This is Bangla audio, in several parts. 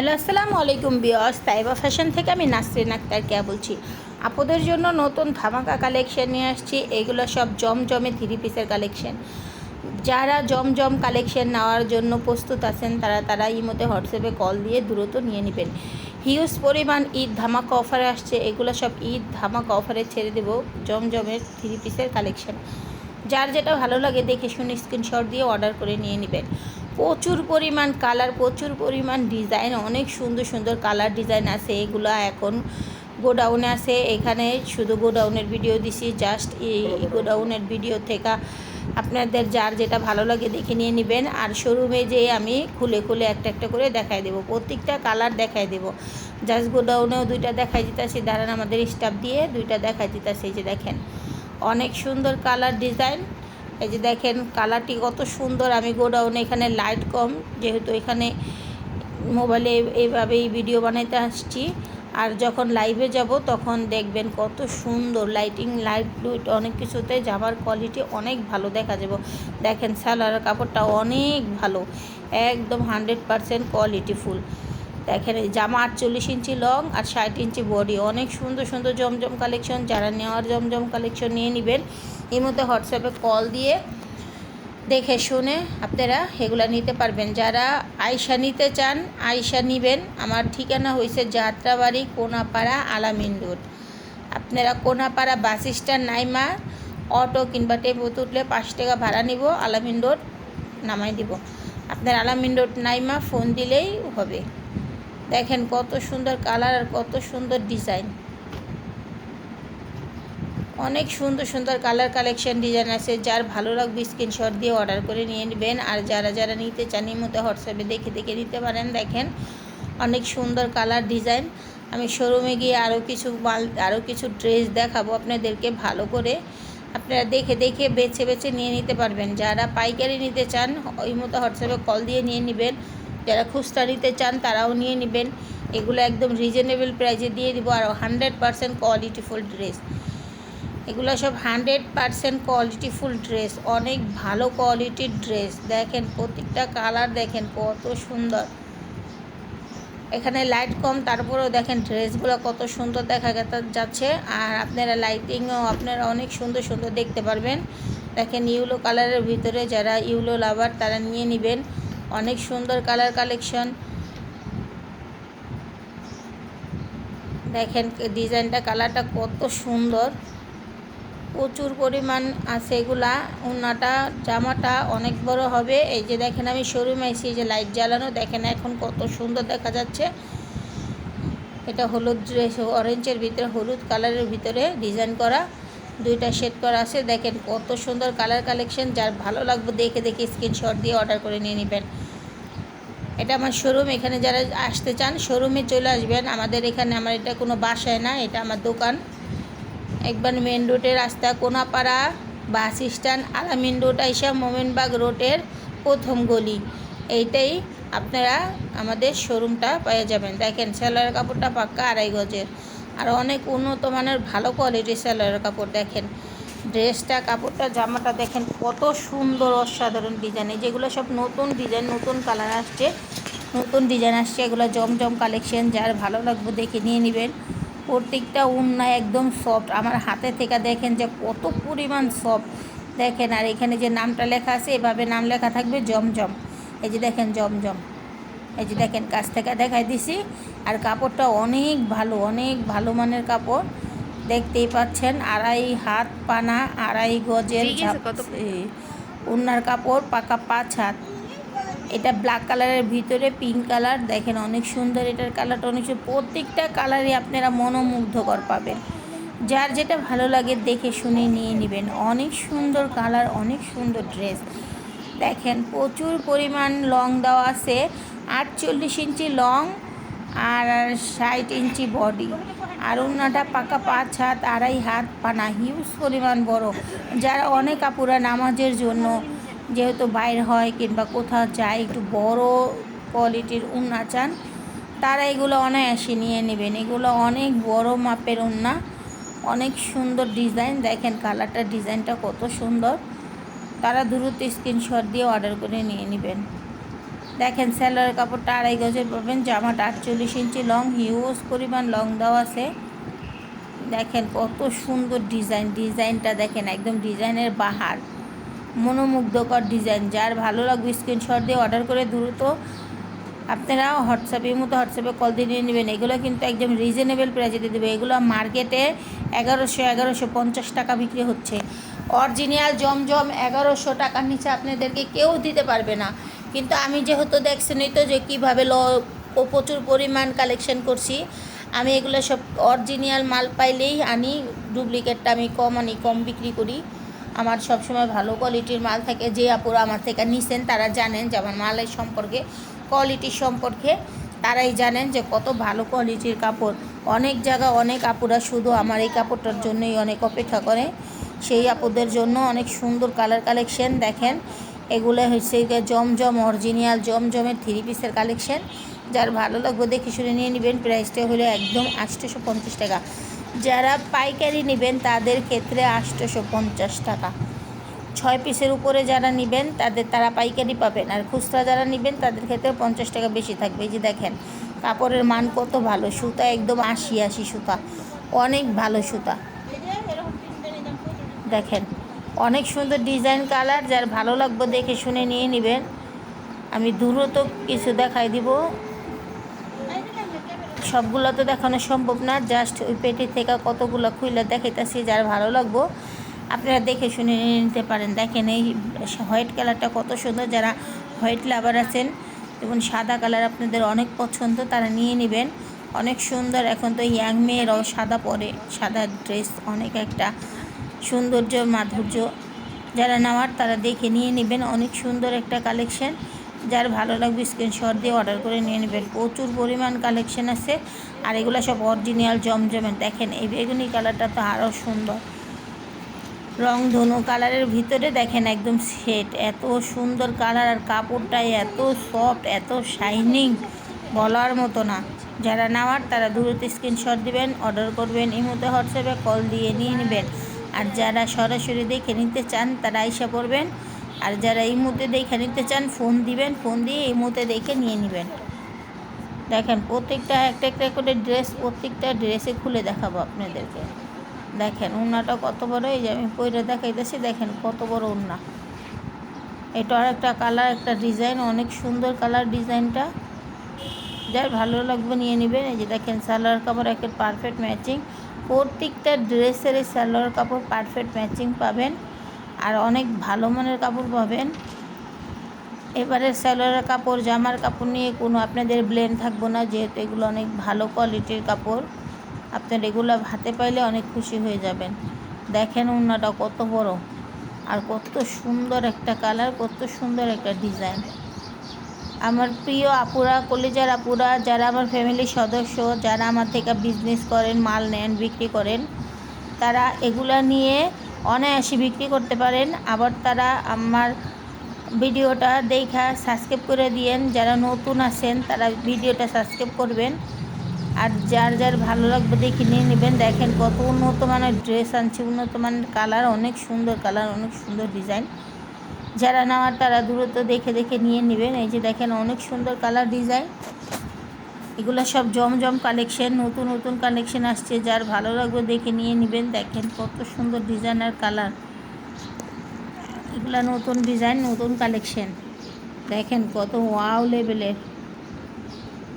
হ্যালো, আসসালামু আলাইকুম বিয়স তাইবা ফ্যাশন থেকে আমি নাসরিন আক্তার কে বলছি। আপুদের জন্য নতুন ধামাকা কালেকশন নিয়ে আসছি। এগুলো সব জমজমে থ্রি পিসের কালেকশন। যারা জমজম কালেকশন নেওয়ার জন্য প্রস্তুত আছেন, তারা তারা এই মধ্যে হোয়াটসঅ্যাপে কল দিয়ে দ্রুত নিয়ে নেবেন। হিউজ পরিমাণ ঈদ ধামাকা অফারে আসছে। এগুলো সব ঈদ ধামাকা অফারে ছেড়ে দেবো জমজমের থ্রি পিসের কালেকশন। যার যেটা ভালো লাগে দেখে শুনে স্ক্রিনশট দিয়ে অর্ডার করে নিয়ে নেবেন। প্রচুর পরিমাণ কালার প্রচুর পরিমাণ ডিজাইন অনেক সুন্দর সুন্দর কালার ডিজাইন আছে, এগুলো এখন গোডাউনে আছে। এখানে শুধু গোডাউনের ভিডিও দিছি জাস্ট এই গোডাউনের ভিডিও থেকে আপনাদের যার যেটা ভালো লাগে দেখে নিয়ে নেবেন। আর শোরুমে যেয়ে আমি খুলে খুলে একটা একটা করে দেখাই দেবো, প্রত্যেকটা কালার দেখাই দেবো। জাস্ট গোডাউনেও দুইটা দেখাই দিতেছি, দাঁড়ান আমাদের স্টাফ দিয়ে দুইটা দেখাই দিতেছি যে দেখেন। অনেক সুন্দর কালার ডিজাইন এই যে দেখেন কালারটি কত সুন্দর, আমি গোডাউনে এখানে লাইট কম, যেহেতু এখানে মোবাইলে এইভাবেই ভিডিও বানাইতে আসছি। আর যখন লাইভে যাব তখন দেখবেন কত সুন্দর লাইটিং, লাইট লুইট, অনেক কিছুতে জামার কোয়ালিটি অনেক ভালো দেখা যাব। দেখেন সালোয়ারের কাপড়টা অনেক ভালো, একদম হান্ড্রেড পারসেন্ট কোয়ালিটিফুল দেখেন জামা আটচল্লিশ ইঞ্চি লং আর ষাট ইঞ্চি বডি। অনেক সুন্দর সুন্দর জমজম কালেকশন। যারা নেওয়ার জমজম কালেকশন নিয়ে নেবেন এর মধ্যে হোয়াটসঅ্যাপে কল দিয়ে দেখে শুনে আপনারা এগুলো নিতে পারবেন। যারা আয়সা নিতে চান আয়সা নেবেন। আমার ঠিকানা হয়েছে যাত্রাবাড়ি, কোনাপাড়া, আলামিন রোড। আপনারা কোনাপাড়া বাস স্ট্যান্ড নাইমা, অটো কিংবা টেম্পো তুললে পাঁচ টাকা ভাড়া নিব, আলামিন রোড নামাই দিব। আপনার আলামিন রোড নাইমা, ফোন দিলেই হবে। দেখেন কত সুন্দর কালার আর কত সুন্দর ডিজাইন। অনেক সুন্দর সুন্দর কালার কালেকশন ডিজাইন আছে, যার ভালো লাগবে স্ক্রিনশট দিয়ে অর্ডার করে নিয়ে নেবেন। আর যারা যারা নিতে চান এই মতো হোয়াটসঅ্যাপে দেখে দেখে নিতে পারেন। দেখেন অনেক সুন্দর কালার ডিজাইন। আমি শোরুমে গিয়ে আরও কিছু মাল আরও কিছু ড্রেস দেখাবো আপনাদেরকে ভালো করে। আপনারা দেখে দেখে বেছে বেছে নিয়ে নিতে পারবেন। যারা পাইকারি নিতে চান ওই মতো হোয়াটসঅ্যাপে কল দিয়ে নিয়ে নেবেন। যারা খুচরা নিতে চান তারাও নিয়ে নেবেন। এগুলো একদম রিজনেবল প্রাইসে দিয়ে দিব আর হান্ড্রেড পারসেন্ট কোয়ালিটিফুল ড্রেস এগুলো সব হান্ড্রেড পারসেন্ট কোয়ালিটিফুল ড্রেস অনেক ভালো কোয়ালিটির ড্রেস দেখেন প্রত্যেকটা কালার দেখেন কত সুন্দর। এখানে লাইট কম, তারপরেও দেখেন ড্রেসগুলো কত সুন্দর দেখা যাচ্ছে। আর আপনারা লাইটিংও আপনারা অনেক সুন্দর সুন্দর দেখতে পারবেন। দেখেন ইউলো কালারের ভিতরে যারা ইউলো লাভার তারা নিয়ে নেবেন। অনেক সুন্দর কালার কালেকশন দেখেন ডিজাইনটা কালারটা কত সুন্দর। প্রচুর পরিমাণ আছে এগুলা। উন্নাটা জামাটা অনেক বড় হবে। এই যে দেখেন আমি শোরুমে এই যে লাইট জ্বালানো, দেখেন এখন কত সুন্দর দেখা যাচ্ছে। এটা হলুদ ড্রেস অরেঞ্জের ভিতরে, হলুদ কালারের ভিতরে ডিজাইন করা। দুইটা শেড করা আছে। দেখেন কত সুন্দর কালার কালেকশন যার ভালো লাগবে দেখে দেখে স্ক্রিনশট দিয়ে অর্ডার করে নিয়ে নেবেন। এটা আমার শোরুম এখানে যারা আসতে চান শোরুমে চলে আসবেন। আমাদের এখানে আমার এটা কোনো বাসায় না, এটা আমার দোকান। একবার মেন রোডের রাস্তা, Konapara bus stand Alamin road আইসা মোমেনবাগ রোডের প্রথম গলি। এইটাই আপনারা আমাদের শোরুমটা পেয়ে যাবেন। দেখেন সেলারের কাপড়টা পাক্কা আড়াই গজের। আর অনেক উন্নত মানের ভালো কোয়ালিটির সেলারের কাপড় দেখেন। ড্রেসটা, কাপড়টা, জামাটা দেখেন কত সুন্দর, অসাধারণ ডিজাইন যেগুলো সব নতুন ডিজাইন নতুন কালার আসছে, নতুন ডিজাইন আসছে, এগুলো জমজম কালেকশন যার ভালো লাগবে দেখে নিয়ে নেবেন। প্রত্যেকটা উন্না একদম সফট আমার হাতে থেকে দেখেন যে কত পরিমাণ সফট দেখেন, আর এখানে যে নামটা লেখা আছে, এভাবে নাম লেখা থাকবে জমজম। এই যে দেখেন জমজম। এই যে দেখেন, কাছ থেকে দেখাই দিছি। আর কাপড়টা অনেক ভালো অনেক ভালো মানের কাপড়। দেখতেই পাচ্ছেন আড়াই হাত পানা আড়াই গজের উন্নার কাপড় পাকা পাঁচ হাত। এটা ব্ল্যাক কালারের ভিতরে পিঙ্ক কালার দেখেন অনেক সুন্দর এটার কালারটা অনেক সুন্দর। প্রত্যেকটা কালারই আপনারা মনোমুগ্ধকর পাবেন। যার যেটা ভালো লাগে দেখে শুনে নিয়ে নেবেন। অনেক সুন্দর কালার অনেক সুন্দর ড্রেস দেখেন প্রচুর পরিমাণ লং দেওয়া আছে। আটচল্লিশ ইঞ্চি লং আর ষাট ইঞ্চি বডি। আর অন্যটা পাকা পাঁচ হাত, আড়াই হাত পানা হিউজ পরিমাণ বড়। যারা অনেক আপুরা নামাজের জন্য যেহেতু বাইর হয় কিংবা কোথাও যায়, একটু বড় কোয়ালিটির উন্না চান, তারা এগুলো অনায়াসে নিয়ে নেবেন। এগুলো অনেক বড় মাপের উন্না অনেক সুন্দর ডিজাইন। দেখেন কালারটা ডিজাইনটা কত সুন্দর। তারা দ্রুত স্ক্রিনশট দিয়ে অর্ডার করে নিয়ে নেবেন। দেখেন স্যালোয়ার কাপড়টা আড়াই গজের পাবেন, জামাটা আটচল্লিশ ইঞ্চি লং হিউজ পরিমাণ লং দেওয়া আছে। দেখেন কত সুন্দর ডিজাইন, ডিজাইনটা দেখেন একদম ডিজাইনের বাহার। মনোমুগ্ধকর ডিজাইন, যার ভালো লাগবে স্ক্রিনশট দিয়ে অর্ডার করে দ্রুত আপনারা হোয়াটসঅ্যাপের মতো হোয়াটসঅ্যাপে কল দিয়ে নিয়ে নেবেন। এগুলো কিন্তু একদম রিজনেবল প্রাইসে দিয়ে দেবে। এগুলো মার্কেটে এগারোশো এগারোশো পঞ্চাশ টাকা বিক্রি হচ্ছে। অরিজিনাল জমজম এগারোশো টাকার নিচে আপনাদেরকে কেউ দিতে পারবে না। কিন্তু আমি যেহেতু দেখছেনই তো যে কীভাবে ল, ও প্রচুর পরিমাণ কালেকশন করছি। আমি এগুলো সব অরিজিনাল মাল পাইলেই আনি ডুপ্লিকেটটা আমি কম আনি, কম বিক্রি করি। আমার সবসময় ভালো কোয়ালিটির মাল থাকে। যে আপুরা আমার থেকে নিছেন, তারা জানেন যে আমার মালের সম্পর্কে কোয়ালিটির সম্পর্কে। তারাই জানেন যে কত ভালো কোয়ালিটির কাপড়। অনেক জায়গা অনেক আপুরা শুধু আমার এই কাপড়টার জন্যই অনেক অপেক্ষা করে। সেই আপুদের জন্য অনেক সুন্দর কালার কালেকশন দেখেন। এগুলো হচ্ছে জমজম অরিজিনাল জমজমের থ্রি পিসের কালেকশন যার ভালো লাগবে দেখে শুনে নিয়ে নেবেন। প্রাইসটা হলো একদম আটশোশো পঞ্চাশ টাকা। যারা পাইকারি নেবেন, তাদের ক্ষেত্রে আটশোশো পঞ্চাশ টাকা। ছয় পিসের উপরে যারা নেবেন, তাদের তারা পাইকারি পাবেন। আর খুচরা যারা নেবেন, তাদের ক্ষেত্রে পঞ্চাশ টাকা বেশি থাকবে। যে দেখেন, কাপড়ের মান কত ভালো। সুতা একদম আশি আশি সুতা। অনেক ভালো সুতা। দেখেন অনেক সুন্দর ডিজাইন কালার যার ভালো লাগবে দেখে শুনে নিয়ে নেবেন। আমি দ্রুত কিছু দেখাই দিব। সবগুলো তো দেখানো সম্ভব না জাস্ট ওই পেটি থেকে কতগুলো খুলে দেখাইতেছি, যার ভালো লাগবো। আপনারা দেখে শুনে নিতে পারেন। দেখেন এই হোয়াইট কালারটা কত সুন্দর, যারা হোয়াইট লাভার আছেন এবং সাদা কালার আপনাদের অনেক পছন্দ, তারা নিয়ে নেবেন। অনেক সুন্দর, এখন তো ইয়াং মেয়েরাও সাদা পরে, সাদা ড্রেস অনেক একটা সৌন্দর্য, মাধুর্য যারা নেওয়ার তারা দেখে নিয়ে নেবেন। অনেক সুন্দর একটা কালেকশন যার ভালো লাগবে স্ক্রিনশট দিয়ে অর্ডার করে নিয়ে নেবেন। প্রচুর পরিমাণ কালেকশন আছে। আর এগুলো সব অরিজিনাল জমজমের দেখেন, এই বেগুনি কালারটা তো আরও সুন্দর। রং ধনু কালারের ভিতরে দেখেন একদম সেট এত সুন্দর কালার আর কাপড়টা এত সফট এত শাইনিং বলার মতো না। যারা নেওয়ার তারা দ্রুত স্ক্রিনশট দিবেন অর্ডার করবেন মধ্যে হোয়াটসঅ্যাপে কল দিয়ে নিয়ে নেবেন। আর যারা সরাসরি দেখে নিতে চান, তারা আইসা পড়বেন। আর যারা এই মুহূর্তে দেখে নিতে চান, ফোন দিবেন। ফোন দিয়ে এই মুহূর্তে দেখে নিয়ে নেবেন। দেখেন, প্রত্যেকটা, একটা একটা করে ড্রেস, প্রত্যেকটা ড্রেসে খুলে দেখাবো আপনাদেরকে। দেখেন উন্নাটা কত বড়, এই যে আমি পইরে দেখাইতেছি, দেখেন কত বড় উন্না এটা আর একটা কালার, একটা ডিজাইন, অনেক সুন্দর কালার ডিজাইনটা। যার ভালো লাগবে, নিয়ে নেবেন। এই যে দেখেন, সালোয়ার কাপড়, একের পারফেক্ট ম্যাচিং প্রত্যেকটা ড্রেসের এই সালোয়ার কাপড় পারফেক্ট ম্যাচিং পাবেন। আর অনেক ভালো মানের কাপড় পাবেন। এবারে সালোয়ার কাপড়, জামার কাপড় নিয়ে কোনো আপনাদের ব্লেন থাকব না, যেহেতু এগুলো অনেক ভালো কোয়ালিটির কাপড়। আপনার এগুলো হাতে পাইলে অনেক খুশি হয়ে যাবেন। দেখেন উন্নাটা কত বড়। আর কত সুন্দর একটা কালার কত সুন্দর একটা ডিজাইন আমার প্রিয় আপুরা, কলেজার আপুরা, যারা আমার ফ্যামিলির সদস্য, যারা আমার থেকে বিজনেস করেন, মাল নেন, বিক্রি করেন, তারা এগুলা নিয়ে অনায়াসে বিক্রি করতে পারেন। আবার তারা আমার ভিডিওটা দেখা সাবস্ক্রাইব করে দিয়েন। যারা নতুন আছেন, তারা ভিডিওটা সাবস্ক্রাইব করবেন। আর যার যার ভালো লাগবে দেখে নিয়ে নেবেন। দেখেন কত উন্নত মানের ড্রেস আনছে। উন্নত মানের কালার অনেক সুন্দর কালার অনেক সুন্দর ডিজাইন যারা নেওয়ার তারা দূরত্ব দেখে দেখে নিয়ে নেবেন। এই যে দেখেন অনেক সুন্দর কালার ডিজাইন এগুলো সব জমজম কালেকশন নতুন নতুন কালেকশন আসছে। যার ভালো লাগবে দেখে নিয়ে নেবেন। দেখেন কত সুন্দর ডিজাইন আর কালার এগুলো নতুন ডিজাইন নতুন কালেকশন দেখেন কত ওয়াও লেভেলের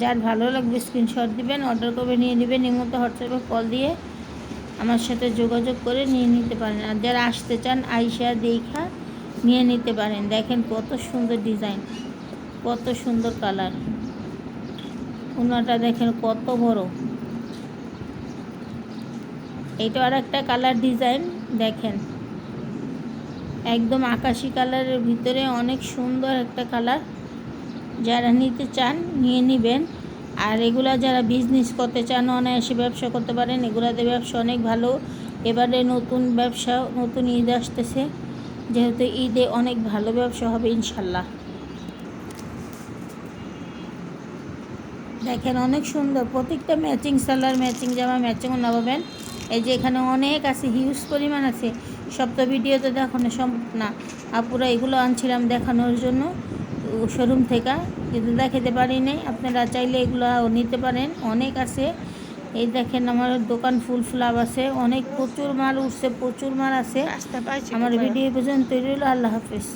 যার ভালো লাগবে স্ক্রিনশট দিবেন অর্ডার করে নিয়ে নেবেন। মতো হোয়াটসঅ্যাপে কল দিয়ে আমার সাথে যোগাযোগ করে নিয়ে নিতে পারেন। আর যারা আসতে চান, আইসা, দেখা নিয়ে নিতে পারেন। দেখেন কত সুন্দর ডিজাইন, কত সুন্দর কালার। ওনাটা দেখেন কত বড়। এইটা আর একটা কালার ডিজাইন, দেখেন। একদম আকাশি কালারের ভিতরে অনেক সুন্দর একটা কালার। যারা নিতে চান, নিয়ে নেবেন। আর এগুলা যারা বিজনেস করতে চান, অনায়াসে ব্যবসা করতে পারেন, এগুলাতে ব্যবসা অনেক ভালো। এবারে নতুন ব্যবসা, নতুন ঈদ আসতেছে। যেহেতু ঈদে অনেক ভালো ব্যবসা হবে ইনশাল্লাহ দেখেন, অনেক সুন্দর। প্রত্যেকটা ম্যাচিং সালার ম্যাচিং জামা ম্যাচিং পাবেন। এই যে এখানে অনেক আছে হিউজ পরিমাণ আছে। সব তো ভিডিওতে দেখানো সম্ভব না। আপুরা এগুলো আনছিলাম দেখানোর জন্য শোরুম থেকে। কিন্তু দেখাতে পারি নাই আপনারা চাইলে এগুলো নিতে পারেন। অনেক আছে। এই দেখেন আমার দোকান ফুল ফ্লাপ আছে অনেক প্রচুর মাল উঠছে প্রচুর মাল আছে। আমার ভিডিও পর্যন্ত হলো আল্লাহ হাফিজ।